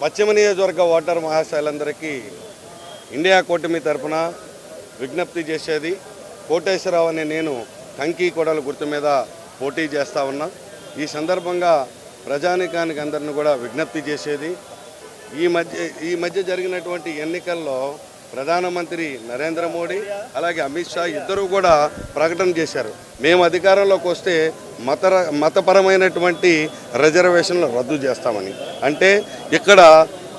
పశ్చిమ నియోజకవర్గ voter మహాశయులందరికీ India కూటమి తరఫున విజ్ఞప్తి చేసేది కోటేశ్వరరావు అనే నేను కంకి కొడల గుర్తు మీద పోటీ చేస్తా ఉన్నా. ఈ సందర్భంగా ప్రజానికానికి అందరిని కూడా విజ్ఞప్తి చేసేది. ఈ మధ్య ఈ మధ్య జరిగినటువంటి ఎన్నికల్లో ప్రధానమంత్రి నరేంద్ర మోడీ అలాగే అమిత్ షా ఇద్దరూ కూడా ప్రకటన చేశారు. మేము అధికారంలోకి వస్తే మత మతపరమైనటువంటి రిజర్వేషన్లు రద్దు చేస్తామని. అంటే ఇక్కడ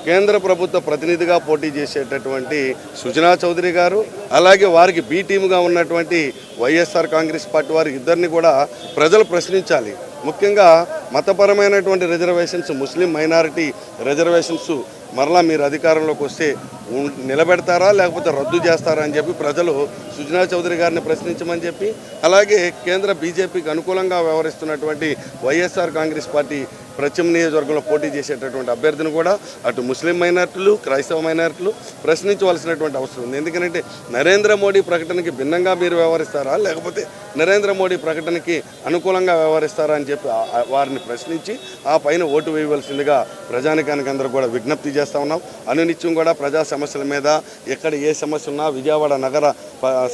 కేంద్ర ప్రభుత్వ ప్రతినిధిగా పోటీ చేసేటటువంటి సుజనా చౌదరి గారు అలాగే వారికి బి టీముగా ఉన్నటువంటి వైఎస్ఆర్ కాంగ్రెస్ పార్టీ వారి ఇద్దరిని కూడా ప్రజలు ప్రశ్నించాలి. ముఖ్యంగా మతపరమైనటువంటి రిజర్వేషన్స్ ముస్లిం మైనారిటీ రిజర్వేషన్స్ మరలా మీరు అధికారంలోకి వస్తే నిలబెడతారా లేకపోతే రద్దు చేస్తారా అని చెప్పి ప్రజలు సుజనా చౌదరి గారిని ప్రశ్నించమని చెప్పి అలాగే కేంద్ర బీజేపీకి అనుకూలంగా వ్యవహరిస్తున్నటువంటి వైఎస్ఆర్ కాంగ్రెస్ పార్టీ పశ్చిమ నియోజకవర్గంలో పోటీ చేసేటటువంటి అభ్యర్థిని కూడా అటు ముస్లిం మైనార్టీలు క్రైస్తవ మైనార్టీలు ప్రశ్నించవలసినటువంటి అవసరం ఉంది. ఎందుకంటే నరేంద్ర మోడీ ప్రకటనకి భిన్నంగా మీరు వ్యవహరిస్తారా? లేకపోతే నరేంద్ర మోడీ ప్రకటనకి అనుకూలంగా వ్యవహరిస్తారా అని చెప్పి వారిని ప్రశ్నించి ఆ పైన ఓటు వేయవలసిందిగా ప్రజానికానికి అందరూ కూడా విజ్ఞప్తి చేస్తూ ఉన్నాం. అనునిత్యం కూడా ప్రజా సమస్యల మీద ఎక్కడ ఏ సమస్య ఉన్నా విజయవాడ నగర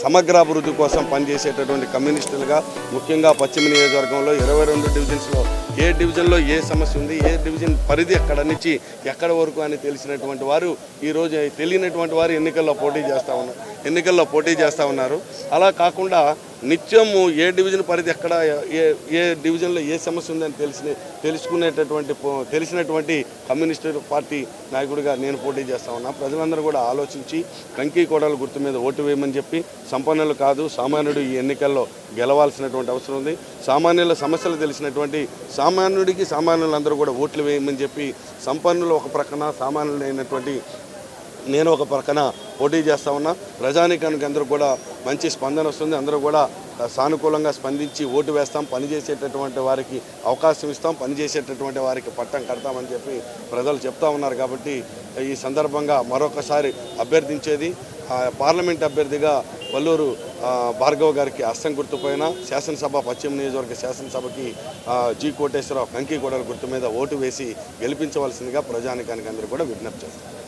సమగ్రాభివృద్ధి కోసం పనిచేసేటటువంటి కమ్యూనిస్టులుగా ముఖ్యంగా పశ్చిమ నియోజకవర్గంలో ఇరవై రెండు డివిజన్స్లో ఏ డివిజన్లో ఏ సమస్య ఉంది ఏ డివిజన్ పరిధి ఎక్కడ నుంచి ఎక్కడ వరకు అని తెలిసినటువంటి వారు ఈరోజు తెలియనటువంటి వారు ఎన్నికల్లో పోటీ చేస్తూ ఉన్నారు ఎన్నికల్లో పోటీ చేస్తూ ఉన్నారు. అలా కాకుండా నిత్యము ఏ డివిజన్ పరిధి ఎక్కడ ఏ ఏ డివిజన్లో ఏ సమస్య ఉందని తెలిసిన తెలుసుకునేటటువంటి పో- తెలిసినటువంటి కమ్యూనిస్టు పార్టీ నాయకుడిగా నేను పోటీ చేస్తా ఉన్నా. ప్రజలందరూ కూడా ఆలోచించి కంకి కోడల గుర్తు మీద ఓటు వేయమని చెప్పి సంపన్నులు కాదు సామాన్యుడు ఈ ఎన్నికల్లో గెలవాల్సినటువంటి అవసరం ఉంది. సామాన్యుల సమస్యలు తెలిసినటువంటి సామాన్యుడికి సామాన్యులందరూ కూడా ఓట్లు వేయమని చెప్పి సంపన్నులు ఒక ప్రక్కన సామాన్యులైనటువంటి నేను ఒక పక్కన పోటీ చేస్తా ఉన్నా. ప్రజానికానికి అందరూ కూడా మంచి స్పందన వస్తుంది. అందరూ కూడా సానుకూలంగా స్పందించి ఓటు వేస్తాం. పనిచేసేటటువంటి వారికి అవకాశం ఇస్తాం. పనిచేసేటటువంటి వారికి పట్టం కడతామని చెప్పి ప్రజలు చెప్తా ఉన్నారు కాబట్టి ఈ సందర్భంగా మరొకసారి అభ్యర్థించేది పార్లమెంట్ అభ్యర్థిగా వల్లూరు భార్గవ్ గారికి అస్సం గుర్తుపోయిన శాసనసభ పశ్చిమ నియోజకవర్గ శాసనసభకి జి కోటేశ్వరరావు కంకి గోడల గుర్తు మీద ఓటు వేసి గెలిపించవలసిందిగా ప్రజానికానికి అందరూ కూడా విజ్ఞప్తి చేస్తారు